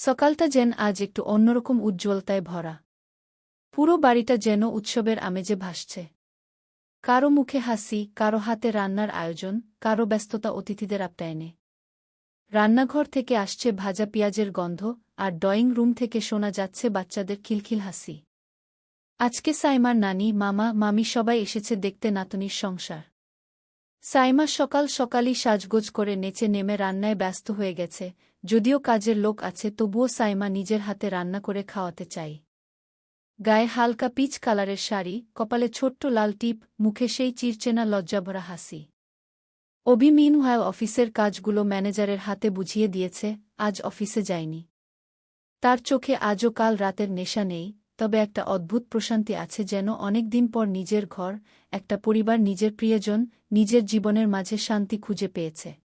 সকালটা যেন আজ একটু অন্যরকম উজ্জ্বলতায় ভরা। পুরো বাড়িটা যেন উৎসবের আমেজে ভাসছে। কারও মুখে হাসি, কারও হাতে রান্নার আয়োজন, কারও ব্যস্ততা অতিথিদের আপ্যায়নে। রান্নাঘর থেকে আসছে ভাজা পেঁয়াজের গন্ধ আর ড্রয়িং রুম থেকে শোনা যাচ্ছে বাচ্চাদের খিলখিল হাসি। আজকে সাইমার নানি, মামা, মামি সবাই এসেছে দেখতে নাতনির সংসার। সাইমা সকাল সকালই সাজগোজ করে নেচে নেমে রান্নায় ব্যস্ত হয়ে গেছে যদিও কাজের লোক আছে, তবুও সাইমা নিজের হাতে রান্না করে খাওয়াতে চাই। গায়ে হালকা পিচ কালারের শাড়ি, কপালে ছোট্ট লাল টিপ, মুখে সেই চিরচেনা লজ্জাভরা হাসি। অভি মিনহায় অফিসের কাজগুলো ম্যানেজারের হাতে বুঝিয়ে দিয়েছে, আজ অফিসে যায়নি। তার চোখে আজও কাল রাতের নেশা নেই, তবে একটা অদ্ভুত প্রশান্তি আছে যেন অনেকদিন পর নিজের ঘর, একটা পরিবার, নিজের প্রিয়জন, নিজের জীবনের মাঝে শান্তি খুঁজে পেয়েছে।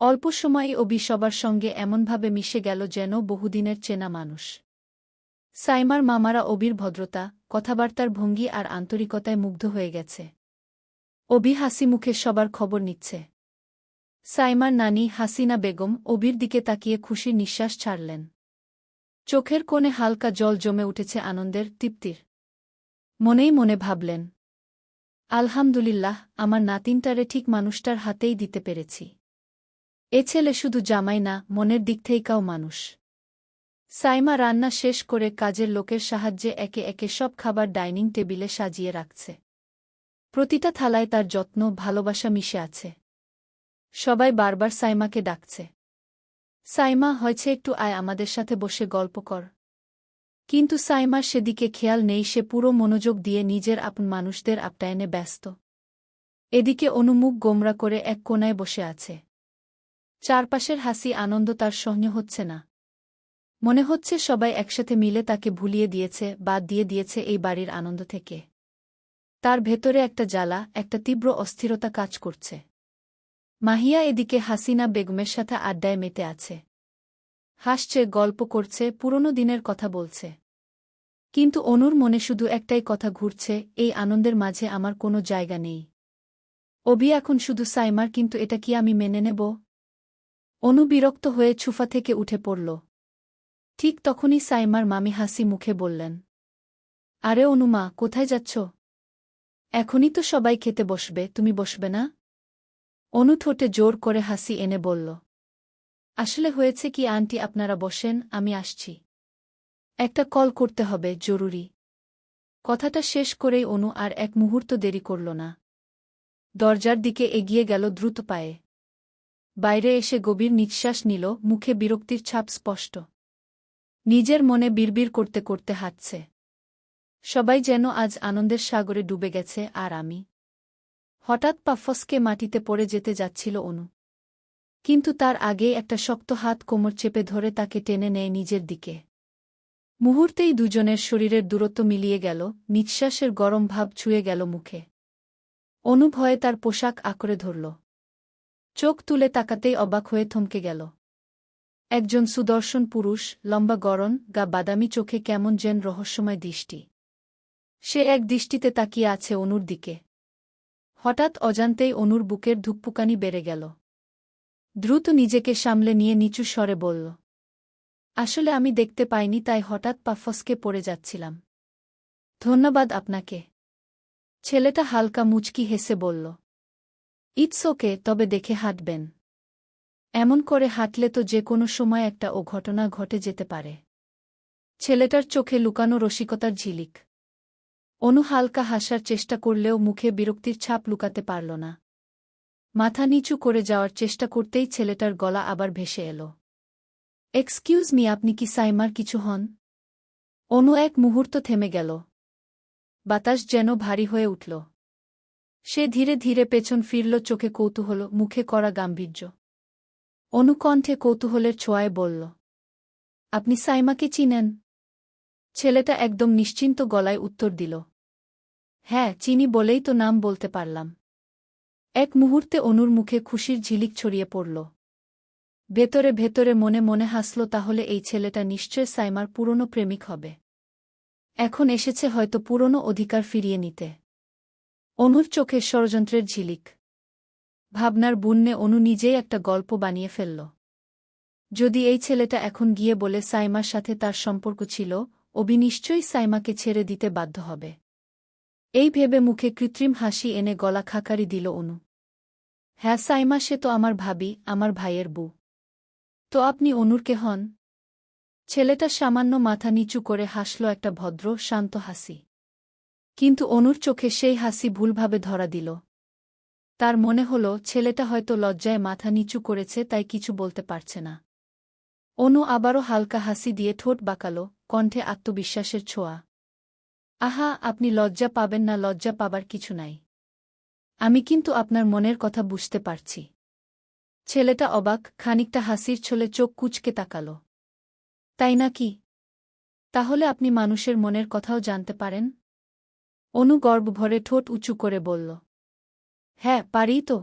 অল্প সময়ে অবি সবার সঙ্গে এমনভাবে মিশে গেল যেন বহুদিনের চেনা মানুষ। সাইমার মামারা অবির ভদ্রতা, কথাবার্তার ভঙ্গি আর আন্তরিকতায় মুগ্ধ হয়ে গেছে। অবি হাসি মুখে সবার খবর নিচ্ছে। সাইমার নানি হাসিনা বেগম অবির দিকে তাকিয়ে খুশির নিঃশ্বাস ছাড়লেন। চোখের কোণে হালকা জল জমে উঠেছে আনন্দের, তৃপ্তির। মনেই মনে ভাবলেন, আলহামদুলিল্লাহ, আমার নাতিনটারে ঠিক মানুষটার হাতেই দিতে পেরেছি। এ ছেলে শুধু জামাই না, মনের দিক থেকেই থেকেও মানুষ। সাইমা রান্না শেষ করে কাজের লোকের সাহায্যে একে একে সব খাবার ডাইনিং টেবিলে সাজিয়ে রাখছে। প্রতিটা থালায় তার যত্ন, ভালোবাসা মিশে আছে। সবাই বারবার সাইমাকে ডাকছে। সাইমা, হয়েছে একটু আয়, আমাদের সাথে বসে গল্প কর। কিন্তু সাইমার সেদিকে খেয়াল নেই, সে পুরো মনোযোগ দিয়ে নিজের আপন মানুষদের আপ্যায়নে ব্যস্ত। এদিকে অনুমুখ গোমরা করে এক কোনায় বসে আছে। চারপাশের হাসি আনন্দ তার সহ্য হচ্ছে না। মনে হচ্ছে সবাই একসাথে মিলে তাকে ভুলিয়ে দিয়েছে বাদ দিয়ে দিয়েছে এই বাড়ির আনন্দ থেকে। তার ভেতরে একটা জ্বালা, একটা তীব্র অস্থিরতা কাজ করছে। মাহিয়া এদিকে হাসিনা বেগমের সাথে আড্ডায় মেতে আছে। হাসছে, গল্প করছে, পুরনো দিনের কথা বলছে। কিন্তু অনুর মনে শুধু একটাই কথা ঘুরছে, এই আনন্দের মাঝে আমার কোনো জায়গা নেই। অবি এখন শুধু সাইমার, কিন্তু এটা কি আমি মেনে নেব? অনু বিরক্ত হয়ে ছুফা থেকে উঠে পড়ল। ঠিক তখনই সাইমার মামি হাসি মুখে বললেন, আরে অনুমা কোথায় যাচ্ছ? এখনই তো সবাই খেতে বসবে, তুমি বসবে না? অনু ঠোঁটে জোর করে হাসি এনে বলল, আসলে হয়েছে কি আন্টি, আপনারা বসেন, আমি আসছি। একটা কল করতে হবে, জরুরি। কথাটা শেষ করেই অনু আর এক মুহূর্ত দেরি করল না। দরজার দিকে এগিয়ে গেল দ্রুত পায়ে। বাইরে এসে গভীর নিঃশ্বাস নিল, মুখে বিরক্তির ছাপ স্পষ্ট। নিজের মনে বিড়বিড় করতে করতে হাঁটছে। সবাই যেন আজ আনন্দের সাগরে ডুবে গেছে, আর আমি। হঠাৎ পা ফসকে মাটিতে পড়ে যেতে যাচ্ছিল অনু। কিন্তু তার আগে একটা শক্ত হাত কোমর চেপে ধরে তাকে টেনে নেয় নিজের দিকে। মুহূর্তেই দুজনের শরীরের দূরত্ব মিলিয়ে গেল, নিঃশ্বাসের গরম ভাব ছুঁয়ে গেল মুখে। অনুভয়ে তার পোশাক আঁকড়ে ধরল। চোখ তুলে তাকাতেই অবাক হয়ে থমকে গেল। একজন সুদর্শন পুরুষ, লম্বা গরন গা বাদামি চোখে কেমন যেন রহস্যময় দৃষ্টি। সে এক দৃষ্টিতে তাকিয়ে আছে অনুর দিকে। হঠাৎ অজান্তেই অনুর বুকের ধুকপুকানি বেড়ে গেল। দ্রুত নিজেকে সামলে নিয়ে নিচু স্বরে বলল, আসলে আমি দেখতে পাইনি, তাই হঠাৎ পা ফসকে পড়ে যাচ্ছিলাম। ধন্যবাদ আপনাকে। ছেলেটা হালকা মুচকি হেসে বলল ইটস ওকে তবে দেখে হাঁটবেন। এমন করে হাঁটলে তো যে কোনো সময় একটা ও ঘটনা ঘটে যেতে পারে। ছেলেটার চোখে লুকানো রসিকতার ঝিলিক। অনু হালকা হাসার চেষ্টা করলেও মুখে বিরক্তির ছাপ লুকাতে পারল না। মাথা নিচু করে যাওয়ার চেষ্টা করতেই ছেলেটার গলা আবার ভেসে এল। এক্সকিউজ মি আপনি কি সাইমার কিছু হন? অনু এক মুহূর্ত থেমে গেল। বাতাস যেন ভারী হয়ে উঠল। সে ধীরে ধীরে পেছন ফিরল, চোখে কৌতূহল, মুখে করা গাম্ভীর্য। অনুকণ্ঠে কৌতূহলের ছোঁয়ায় বলল, আপনি সাইমাকে চিনেন? ছেলেটা একদম নিশ্চিন্ত গলায় উত্তর দিল হ্যাঁ চিনি বলেই তো নাম বলতে পারলাম। এক মুহূর্তে অনুর মুখে খুশির ঝিলিক ছড়িয়ে পড়ল। ভেতরে ভেতরে মনে মনে হাসল, তাহলে এই ছেলেটা নিশ্চয় সাইমার পুরনো প্রেমিক হবে। এখন এসেছে হয়তো পুরনো অধিকার ফিরিয়ে নিতে। অনুর চোখে ষড়যন্ত্রের ঝিলিক। ভাবনার বুন্নে অনু নিজেই একটা গল্প বানিয়ে ফেলল। যদি এই ছেলেটা এখন গিয়ে বলে সাইমার সাথে তার সম্পর্ক ছিল, অবি নিশ্চয়ই সাইমাকে ছেড়ে দিতে বাধ্য হবে। এই ভেবে মুখে কৃত্রিম হাসি এনে গলা খাকারি দিল অনু। হ্যাঁ সাইমা, সে তো আমার ভাবি, আমার ভাইয়ের বউ। তো আপনি অনুরকে হন? ছেলেটা সামান্য মাথা নিচু করে হাসল একটা ভদ্র, শান্ত হাসি। কিন্তু অনুর চোখে সেই হাসি ভুলভাবে ধরা দিল। তার মনে হল, ছেলেটা হয়তো লজ্জায় মাথা নিচু করেছে, তাই কিছু বলতে পারছে না। অনু আবারও হালকা হাসি দিয়ে ঠোঁট বাঁকাল, কণ্ঠে আত্মবিশ্বাসের ছোঁয়া। আহা, আপনি লজ্জা পাবেন না, লজ্জা পাবার কিছু নাই। আমি কিন্তু আপনার মনের কথা বুঝতে পারছি। ছেলেটা অবাক, খানিকটা হাসির ছলে চোখ কুচকে তাকাল। তাই না কি? তাহলে আপনি মানুষের মনের কথাও জানতে পারেন? অনু গর্ব ভরে ঠোঁট উঁচু করে বলল হ্যাঁ পারি তো।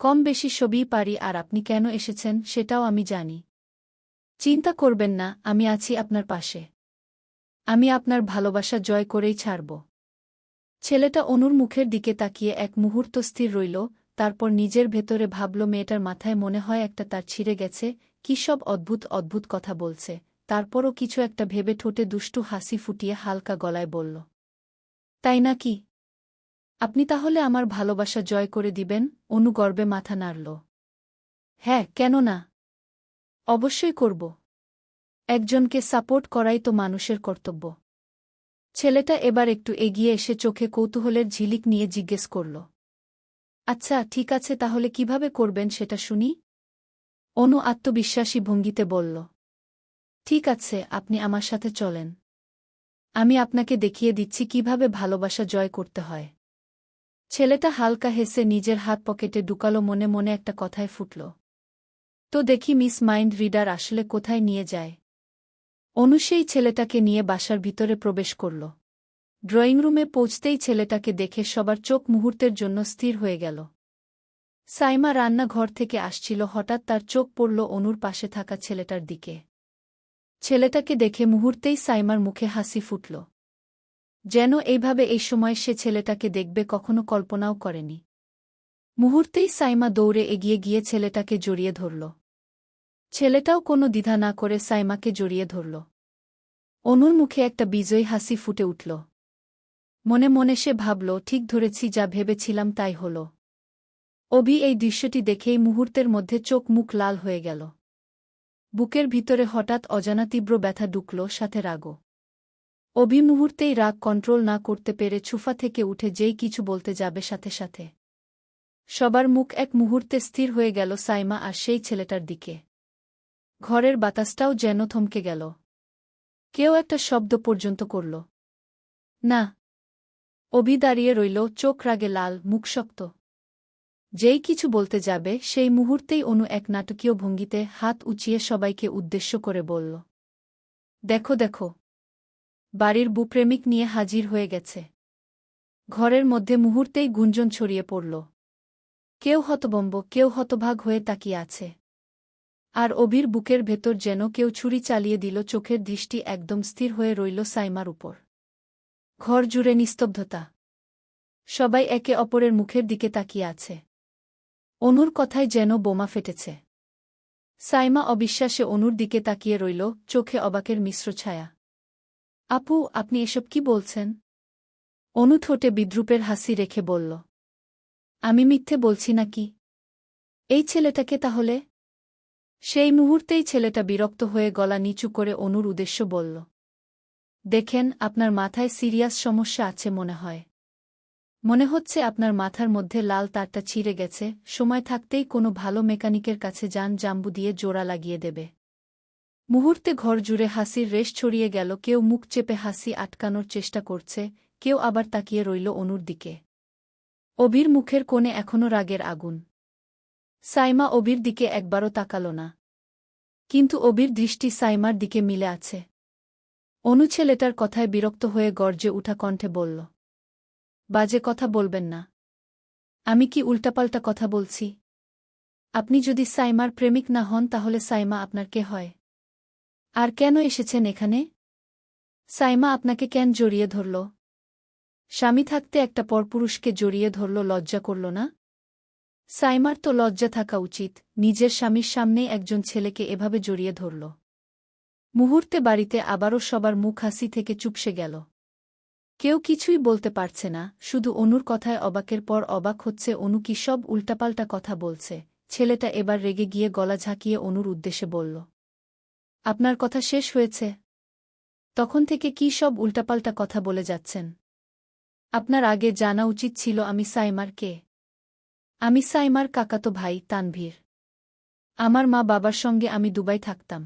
কম বেশি সবই পারি, আর আপনি কেন এসেছেন সেটাও আমি জানি। চিন্তা করবেন না, আমি আছি আপনার পাশে। আমি আপনার ভালোবাসা জয় করেই ছাড়ব ছেলেটা অনুর মুখের দিকে তাকিয়ে এক মুহূর্ত স্থির রইল, তারপর নিজের ভেতরে ভাবল, মেয়েটার মাথায় মনে হয় একটা তার ছিঁড়ে গেছে, কী সব অদ্ভুত অদ্ভুত কথা বলছে তারপরও কিছু একটা ভেবে ঠোঁটে দুষ্টু হাসি ফুটিয়ে হালকা গলায় বলল তাই না কি? আপনি তাহলে আমার ভালোবাসা জয় করে দিবেন, অনুগর্বে মাথা নাড়ল। হ্যাঁ কেন না? অবশ্যই করব। একজনকে সাপোর্ট করাই তো মানুষের কর্তব্য। ছেলেটা এবার একটু এগিয়ে এসে চোখে কৌতূহলের ঝিলিক নিয়ে জিজ্ঞেস করল। আচ্ছা ঠিক আছে, তাহলে কীভাবে করবেন সেটা শুনি? অনু আত্মবিশ্বাসী ভঙ্গিতে বলল, ঠিক আছে, আপনি আমার সাথে চলেন। আমি আপনাকে দেখিয়ে দিচ্ছি কীভাবে ভালোবাসা জয় করতে হয়। ছেলেটা হালকা হেসে নিজের হাত পকেটে ঢুকালো, মনে মনে একটা কথায় ফুটল। তো দেখি মিস মাইন্ড রিডার আসলে কোথায় নিয়ে যায়। অনু সেই ছেলেটাকে নিয়ে বাসার ভিতরে প্রবেশ করল। ড্রয়িং রুমে পৌঁছতেই ছেলেটাকে দেখে সবার চোখ মুহূর্তের জন্য স্থির হয়ে গেল। সাইমা রান্নাঘর থেকে আসছিল, হঠাৎ তার চোখ পড়ল অনুর পাশে থাকা ছেলেটার দিকে। ছেলেটাকে দেখে মুহূর্তেই সাইমার মুখে হাসি ফুটল। যেন এইভাবে এই সময় সে ছেলেটাকে দেখবে কখনো কল্পনাও করেনি। মুহূর্তেই সাইমা দৌড়ে এগিয়ে গিয়ে ছেলেটাকে জড়িয়ে ধরল। ছেলেটাও কোনো দ্বিধা না করে সাইমাকে জড়িয়ে ধরল। অনুর মুখে একটা বিজয়ী হাসি ফুটে উঠল। মনে মনে সে ভাবল, ঠিক ধরেছি, যা ভেবেছিলাম তাই হল। অভি এই দৃশ্যটি দেখেই মুহূর্তের মধ্যে চোখ মুখ লাল হয়ে গেল। বুকের ভিতরে হঠাৎ অজানা তীব্র ব্যথা ঢুকল, সাথে রাগও। অভি মুহূর্তেই রাগ কন্ট্রোল না করতে পেরে ছুফা থেকে উঠে যেই কিছু বলতে যাবে সাথে সাথে। সবার মুখ এক মুহূর্তে স্থির হয়ে গেল সাইমা আর সেই ছেলেটার দিকে। ঘরের বাতাসটাও যেন থমকে গেল। কেউ একটা শব্দ পর্যন্ত করল। না। অভি দাঁড়িয়ে রইল, চোখ রাগে লাল, মুখ শক্ত। যেই কিছু বলতে যাবে, সেই মুহূর্তেই অনু এক নাটকীয় ভঙ্গিতে হাত উঁচিয়ে সবাইকে উদ্দেশ্য করে বলল, দেখো দেখো। বাড়ির বুপ্রেমিক নিয়ে হাজির হয়ে গেছে। ঘরের মধ্যে মুহূর্তেই গুঞ্জন ছড়িয়ে পড়ল। কেউ হতবম্ব, কেউ হতভাগ হয়ে তাকিয়ে আছে। আর অভির বুকের ভেতর যেন কেউ ছুরি চালিয়ে দিল, চোখের দৃষ্টি একদম স্থির হয়ে রইল সাইমার উপর। ঘর জুড়ে নিস্তব্ধতা। সবাই একে অপরের মুখের দিকে তাকিয়ে আছে। অনুর কথায় যেন বোমা ফেটেছে। সাইমা অবিশ্বাসে অনুর দিকে তাকিয়ে রইল, চোখে অবাকের মিশ্র ছায়া। আপু, আপনি এসব কি বলছেন? অনু ঠোঁটে বিদ্রুপের হাসি রেখে বলল, আমি মিথ্যে বলছি নাকি? এই ছেলেটাকে তাহলে? সেই মুহূর্তেই ছেলেটা বিরক্ত হয়ে গলা নিচু করে অনুর উদ্দেশ্য বলল, দেখেন, আপনার মাথায় সিরিয়াস সমস্যা আছে মনে হয়। মনে হচ্ছে আপনার মাথার মধ্যে লাল তারটা ছিঁড়ে গেছে, সময় থাকতেই কোনো ভালো মেকানিকের কাছে যান জাম্বু দিয়ে জোড়া লাগিয়ে দেবে। মুহূর্তে ঘর জুড়ে হাসির রেশ ছড়িয়ে গেল, কেউ মুখ চেপে হাসি আটকানোর চেষ্টা করছে, কেউ আবার তাকিয়ে রইল অনুর দিকে। অবির মুখের কোণে এখনও রাগের আগুন। সাইমা অবির দিকে একবারও তাকাল না। কিন্তু অবির দৃষ্টি সাইমার দিকে মিলে আছে। অনু ছেলেটার কথায় বিরক্ত হয়ে গর্জে উঠা কণ্ঠে বলল বাজে কথা বলবেন না। আমি কি উল্টাপাল্টা কথা বলছি? আপনি যদি সাইমার প্রেমিক না হন, তাহলে সাইমা আপনার কে হয়? আর কেন এসেছেন এখানে? সাইমা আপনাকে কেন জড়িয়ে ধরল? স্বামী থাকতে একটা পরপুরুষকে জড়িয়ে ধরল, লজ্জা করল না? সাইমার তো লজ্জা থাকা উচিত, নিজের স্বামীর সামনেই একজন ছেলেকে এভাবে জড়িয়ে ধরল। মুহূর্তে বাড়িতে আবারও সবার মুখ হাসি থেকে চুপসে গেল। কেউ কিছুই বলতে পারছে না, শুধু অনুর কথায় অবাকের পর অবাক হচ্ছে অনু কি সব উল্টাপাল্টা কথা বলছে। ছেলেটা এবার রেগে গিয়ে গলা ঝাঁকিয়ে অনুর উদ্দেশ্যে বলল, আপনার কথা শেষ হয়েছে। তখন থেকে কি সব উল্টাপাল্টা কথা বলে যাচ্ছেন? আপনার আগে জানা উচিত ছিল আমি সাইমার কে। আমি সাইমার কাকাতো ভাই তানভীর। আমার মা বাবার সঙ্গে আমি দুবাই থাকতাম।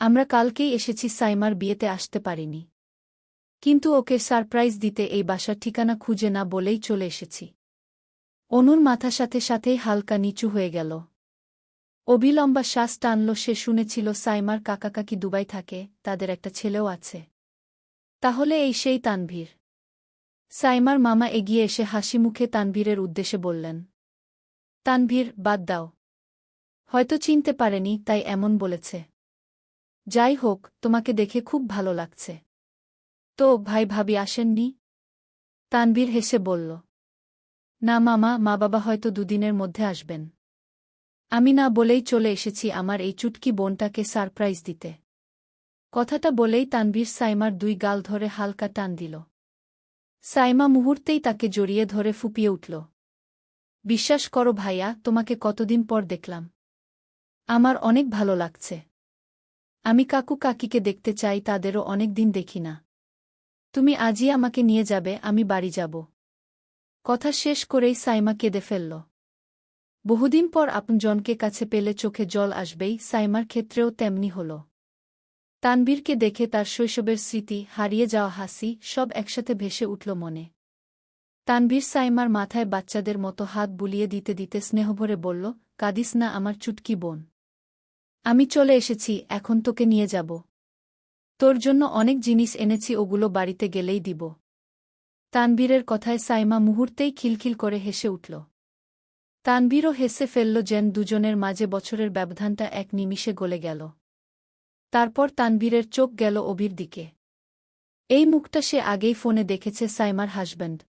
আমরা কালকেই এসেছি সাইমার বিয়েতে আসতে পারিনি। কিন্তু ওকে সারপ্রাইজ দিতে এই বাসার ঠিকানা খুঁজে না বলেই চলে এসেছি। অনুর মাথা সাথে সাথেই হালকা নিচু হয়ে গেল। অবিলম্বা শ্বাস টানল, সে শুনেছিল সাইমার কাকাকাকি দুবাই থাকে, তাদের একটা ছেলেও আছে। তাহলে এই সেই তানভীর। সাইমার মামা এগিয়ে এসে হাসি মুখে তানভীরের উদ্দেশ্যে বললেন, তানভীর, বাদ দাও। হয়তো চিনতে পারেনি, তাই এমন বলেছে। যাই হোক, তোমাকে দেখে খুব ভালো লাগছে। তো ভাই ভাবি আসেননি? তানভীর হেসে বলল, না মামা, মা বাবা হয়তো দুদিনের মধ্যে আসবেন। আমি না বলেই চলে এসেছি আমার এই চুটকি বোনটাকে সারপ্রাইজ দিতে। কথাটা বলেই তানভীর সাইমার দুই গাল ধরে হালকা টান দিল। সাইমা মুহূর্তেই তাকে জড়িয়ে ধরে ফুপিয়ে উঠল, বিশ্বাস করো ভাইয়া, তোমাকে কতদিন পর দেখলাম। আমার অনেক ভালো লাগছে। আমি কাকু কাকিকে দেখতে চাই, তাদেরও অনেক দিন দেখি না। তুমি আজই আমাকে নিয়ে যাবে, আমি বাড়ি যাব। কথা শেষ করেই সাইমা কেঁদে ফেলল। বহুদিন পর আপনজনকে কাছে পেলে চোখে জল আসবেই, সাইমার ক্ষেত্রেও তেমনি হল। তানবীরকে দেখে তার শৈশবের স্মৃতি, হারিয়ে যাওয়া হাসি, সব একসাথে ভেসে উঠল মনে। তানবীর সাইমার মাথায় বাচ্চাদের মতো হাত বুলিয়ে দিতে দিতে স্নেহভরে বলল, কাদিস না, আমার চুটকি বোন। আমি চলে এসেছি, এখন তোকে নিয়ে যাব। তোর জন্য অনেক জিনিস এনেছি, ওগুলো বাড়িতে গেলেই দিব। তানবীরের কথায় সাইমা মুহূর্তেই খিলখিল করে হেসে উঠল। তানবীরও হেসে ফেলল যেন দুজনের মাঝে বছরের ব্যবধানটা এক নিমিষে গলে গেল। তারপর তানবীরের চোখ গেল অবির দিকে। এই মুখটা সে আগেই ফোনে দেখেছে সাইমার হাসব্যান্ড।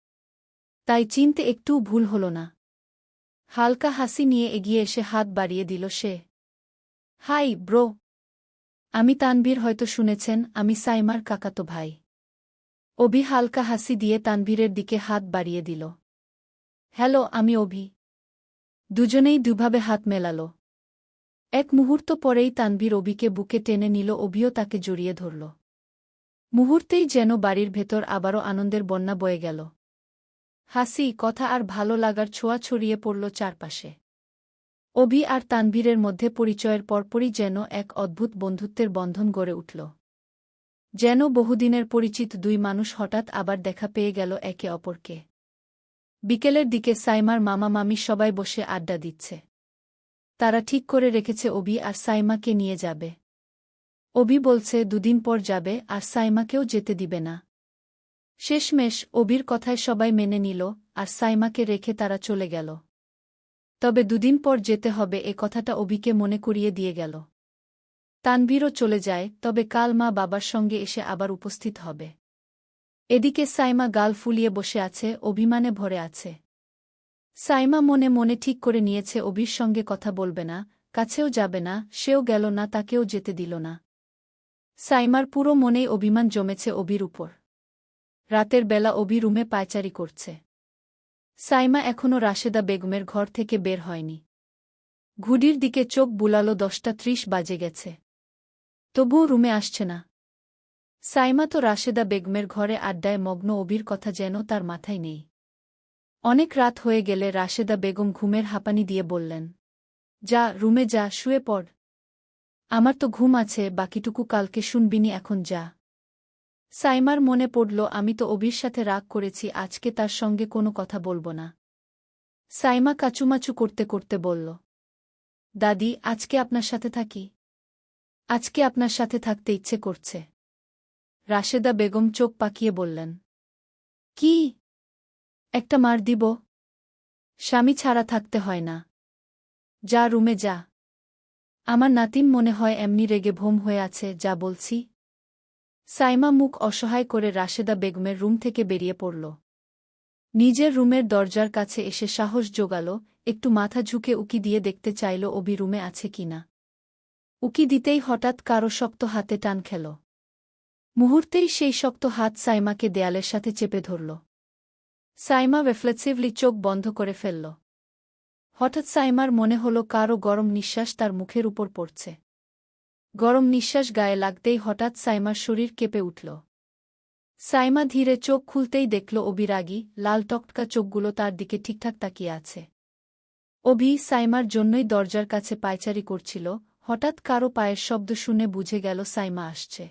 তাই চিনতে একটু ভুল হল না। হালকা হাসি নিয়ে এগিয়ে এসে হাত বাড়িয়ে দিল সে। High, bro. আমি তানবীর হয়তো শুনেছেন, আমি সাইমার কাকাতো ভাই। অভি হালকা হাসি দিয়ে তানবীরের দিকে হাত বাড়িয়ে দিল। হ্যালো, আমি অভি। দুজনেই দুভাবে হাত মেলাল। এক মুহূর্ত পরেই তানবীর অবিকে বুকে টেনে নিল, অভিও তাকে জড়িয়ে ধরল। মুহূর্তেই যেন বাড়ির ভেতর আবারও আনন্দের বন্যা বয়ে গেল। হাসি, কথা আর ভালো লাগার ছোঁয়া ছড়িয়ে পড়ল চারপাশে। অভি আর তানবীরের মধ্যে পরিচয়ের পরপরই যেন এক অদ্ভুত বন্ধুত্বের বন্ধন গড়ে উঠল। যেন বহুদিনের পরিচিত দুই মানুষ হঠাৎ আবার দেখা পেয়ে গেল একে অপরকে। বিকেলের দিকে সাইমার মামা মামি সবাই বসে আড্ডা দিচ্ছে। তারা ঠিক করে রেখেছে অবি আর সাইমাকে নিয়ে যাবে। অবি বলছে, দুদিন পর যাবে আর সাইমাকেও যেতে দিবে না। শেষমেশ অবির কথায় সবাই মেনে নিল আর সাইমাকে রেখে তারা চলে গেল। তবে দুদিন পর যেতে হবে, এ কথাটা অবিকে মনে করিয়ে দিয়ে গেল। তানবীরও চলে যায়, তবে কাল মা বাবার সঙ্গে এসে আবার উপস্থিত হবে। এদিকে সাইমা গাল ফুলিয়ে বসে আছে, অভিমানে ভরে আছে। সাইমা মনে মনে ঠিক করে নিয়েছে অবির সঙ্গে কথা বলবে না, কাছেও যাবে না, সেও গেল না, তাকেও যেতে দিল না। সাইমার পুরো মনেই অভিমান জমেছে অবির উপর। রাতের বেলা অবি রুমে পায়চারি করছে। সাইমা এখনও রাশেদা বেগমের ঘর থেকে বের হয়নি। ঘুডির দিকে চোখ বুলালো দশটা ত্রিশ বাজে গেছে। তবুও রুমে আসছে না। সাইমা তো রাশেদা বেগমের ঘরে আড্ডায় মগ্ন অবির কথা যেন তার মাথায় নেই। অনেক রাত হয়ে গেলে রাশেদা বেগম ঘুমের হাঁপানি দিয়ে বললেন, যা, রুমে যা, শুয়ে পড়। আমার তো ঘুম আছে, বাকিটুকু কালকে শুনবিনি, এখন যা। সাইমার মনে পড়ল, আমি তো অবির সাথে রাগ করেছি, আজকে তার সঙ্গে কোনো কথা বলব না। সাইমা কাচুমাচু করতে করতে বলল, দাদি, আজকে আপনার সাথে থাকি। আজকে আপনার সাথে থাকতে ইচ্ছে করছে। রাশেদা বেগম চোখ পাকিয়ে বললেন, কি? একটা মার দিব? স্বামী ছাড়া থাকতে হয় না। যা রুমে যা। আমার নাতিম মনে হয় এমনি রেগে ভোম হয়ে আছে, যা বলছি। সাইমা মুখ অসহায় করে রাশেদা বেগমের রুম থেকে বেরিয়ে পড়ল। নিজের রুমের দরজার কাছে এসে সাহস জোগাল, একটু মাথা ঝুঁকে উকি দিয়ে দেখতে চাইল অবি রুমে আছে কিনা উকি দিতেই হঠাৎ কারও শক্ত হাতে টান খেল। মুহূর্তেই সেই শক্ত হাত সাইমাকে দেয়ালের সাথে চেপে ধরল। সাইমা রেফ্লেক্সিভলি চোখ বন্ধ করে ফেলল। হঠাৎ সাইমার মনে হল কারও গরম নিঃশ্বাস তার মুখের উপর পড়ছে। গরম নিঃশ্বাস গায়ে লাগতেই হঠাৎ সাইমার শরীর কেঁপে উঠল। সাইমা ধীরে চোখ খুলতেই দেখল অবিরাগী লাল টকটকা চোখগুলো তার দিকে ঠিকঠাক তাকিয়ে আছে। অভি সাইমার জন্যই দরজার কাছে পায়চারি করছিল, হঠাৎ কারও পায়ের শব্দ শুনে বুঝে গেল সাইমা আসছে।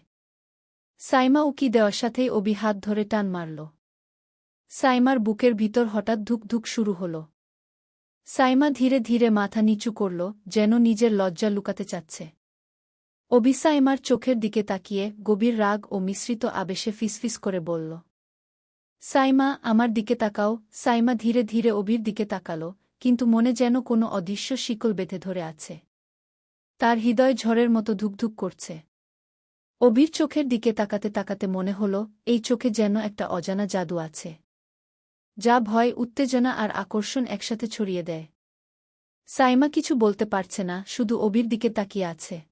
সাইমা উকি দেওয়ার সাথেই অবি হাত ধরে টান মারল। সাইমার বুকের ভিতর হঠাৎ ধুক ধুক শুরু হল। সাইমা ধীরে ধীরে মাথা নিচু করল, যেন নিজের লজ্জা লুকাতে চাচ্ছে। অবি সাইমার চোখের দিকে তাকিয়ে গভীর রাগ ও মিশ্রিত আবেশে ফিসফিস করে বলল, সাইমা, আমার দিকে তাকাও। সাইমা ধীরে ধীরে অবির দিকে তাকাল, কিন্তু মনে যেন কোনো অদৃশ্য শিকল বেঁধে ধরে আছে। তার হৃদয় ঝড়ের মতো ধুকধুক করছে। অবির চোখের দিকে তাকাতে তাকাতে মনে হল, এই চোখে যেন একটা অজানা জাদু আছে, যা ভয়, উত্তেজনা আর আকর্ষণ একসাথে ছড়িয়ে দেয়। সাইমা কিছু বলতে পারছে না, শুধু অবির দিকে তাকিয়ে আছে।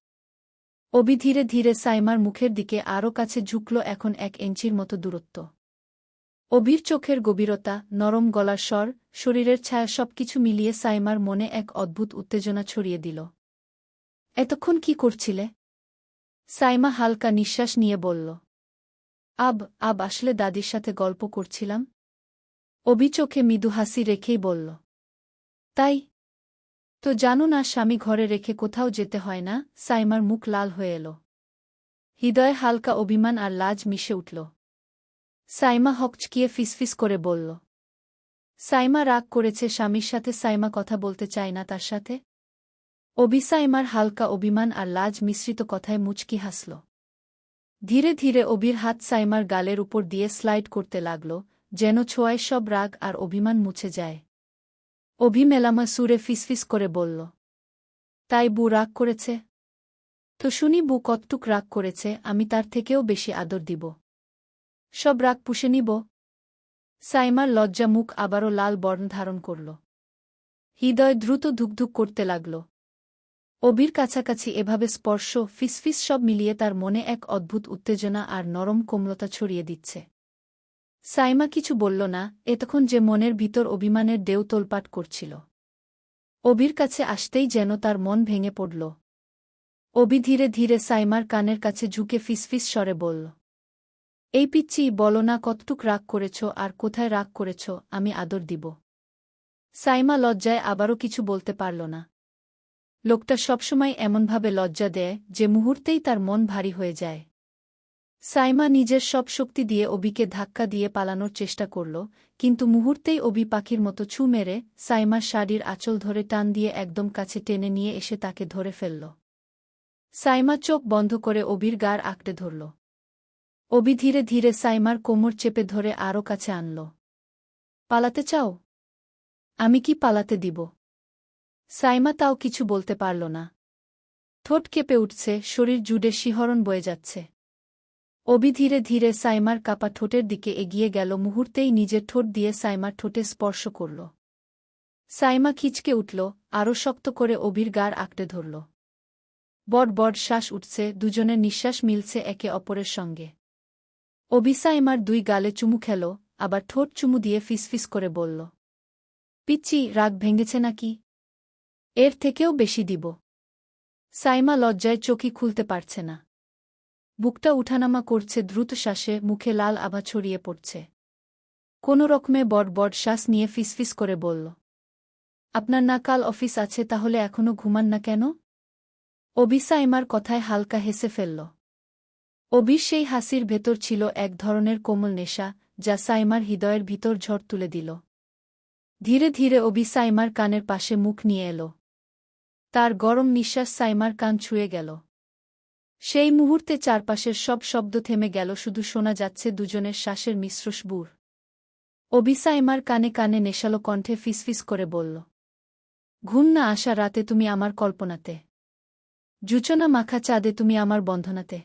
অবি ধীরে ধীরে সাইমার মুখের দিকে আরও কাছে ঝুঁকল এখন এক ইঞ্চির মতো দূরত্ব। অবির চোখের গভীরতা, নরম গলার স্বর, শরীরের ছায়া সবকিছু মিলিয়ে সাইমার মনে এক অদ্ভুত উত্তেজনা ছড়িয়ে দিল। এতক্ষণ কি করছিলে? সাইমা হালকা নিঃশ্বাস নিয়ে বলল। আব আব, আসলে দাদির সাথে গল্প করছিলাম? অবি চোখে মৃদু হাসি রেখেই বলল। তাই তো জানো না স্বামী ঘরে রেখে কোথাও যেতে হয় না? সাইমার মুখ লাল হয়ে এল। হৃদয়ে হালকা অভিমান আর লাজ মিশে উঠল। সাইমা হকচকিয়ে ফিসফিস করে বলল, সাইমা রাগ করেছে স্বামীর সাথে সাইমা কথা বলতে চায় না তার সাথে? অবি সাইমার হালকা অভিমান আর লাজ মিশ্রিত কথায় মুচকি হাসল। ধীরে ধীরে অবির হাত সাইমার গালের উপর দিয়ে স্লাইড করতে লাগল, যেন ছোঁয়ায় সব রাগ আর অভিমান মুছে যায়। অভি মেলামা সুরে ফিসফিস করে বলল, তাই বু রাগ করেছে? তো শুনি বু কতটুক রাগ করেছে, আমি তার থেকেও বেশি আদর দিব। সব রাগ পুষে নিব? সাইমার লজ্জা মুখ আবারও লাল বর্ণ ধারণ করল। হৃদয় দ্রুত ধুকধুক করতে লাগল। অবির কাছাকাছি এভাবে স্পর্শ, ফিসফিস সব মিলিয়ে তার মনে এক অদ্ভুত উত্তেজনা আর নরম কোমলতা ছড়িয়ে দিচ্ছে। সাইমা কিছু বলল না, এতক্ষণ যে মনের ভিতর অভিমানের দেও তোলপাট করছিল। অবির কাছে আসতেই যেন তার মন ভেঙে পড়ল। অবি ধীরে ধীরে সাইমার কানের কাছে ঝুঁকে ফিসফিস স্বরে বলল, এই পিচ্ছি, বলো না কতটুক রাগ করেছ আর কোথায় রাগ করেছ, আমি আদর দিব সাইমা লজ্জায় আবারও কিছু বলতে পারল না। লোকটা সবসময় এমনভাবে লজ্জা দেয় যে মুহূর্তেই তার মন ভারী হয়ে যায়। সাইমা নিজের সব শক্তি দিয়ে অবিকে ধাক্কা দিয়ে পালানোর চেষ্টা করল, কিন্তু মুহূর্তেই অবি পাখির মতো ছু মেরে সাইমার শাড়ির আঁচল ধরে টান দিয়ে একদম কাছে টেনে নিয়ে এসে তাকে ধরে ফেলল। সাইমা চোখ বন্ধ করে অবির গার আঁকড়ে ধরল। অবি ধীরে ধীরে সাইমার কোমর চেপে ধরে আরও কাছে আনল। পালাতে চাও? আমি কি পালাতে দিব? সাইমা তাও কিছু বলতে পারল না। ঠোঁট কেঁপে উঠছে, শরীর জুড়ে শিহরণ বয়ে যাচ্ছে। অবি ধীরে ধীরে সাইমার কাপা ঠোঁটের দিকে এগিয়ে গেল, মুহূর্তেই নিজের ঠোঁট দিয়ে সাইমার ঠোঁটে স্পর্শ করল। সাইমা খিচকে উঠল, আরও শক্ত করে অবির গার আঁকড়ে ধরল। বড় বড় শ্বাস উঠছে দুজনের নিঃশ্বাস মিলছে একে অপরের সঙ্গে। অবি সাইমার দুই গালে চুমু খেল, আবার ঠোঁট চুমু দিয়ে ফিসফিস করে বলল পিচ্ছি রাগ ভেঙেছে নাকি? এর থেকেও বেশি দিব। সাইমা লজ্জায় চোখি খুলতে পারছে না। বুকটা উঠানামা করছে দ্রুত শ্বাসে, মুখে লাল আভা ছড়িয়ে পড়ছে। কোনো রকমে বড় বড় শ্বাস নিয়ে ফিসফিস করে বলল, আপনার না কাল অফিস আছে, তাহলে এখনও ঘুমান না কেন? অবি সাইমার কথায় হালকা হেসে ফেলল। অবির সেই হাসির ভেতর ছিল এক ধরনের কোমল নেশা, যা সাইমার হৃদয়ের ভিতর ঝড় তুলে দিল। ধীরে ধীরে অবি সাইমার কানের পাশে মুখ নিয়ে এলো। তার গরম নিঃশ্বাস সাইমার কান ছুঁয়ে গেল। সেই মুহূর্তে চারপাশের সব শব্দ থেমে গেল, শুধু শোনা যাচ্ছে দুজনের শ্বাসের মিশ্রস অবিসা এমার কানে কানে নেশালো কণ্ঠে ফিসফিস করে বলল ঘুম না আসা রাতে তুমি আমার কল্পনাতে। জুচনা মাখা চাঁদে তুমি আমার বন্ধনাতে।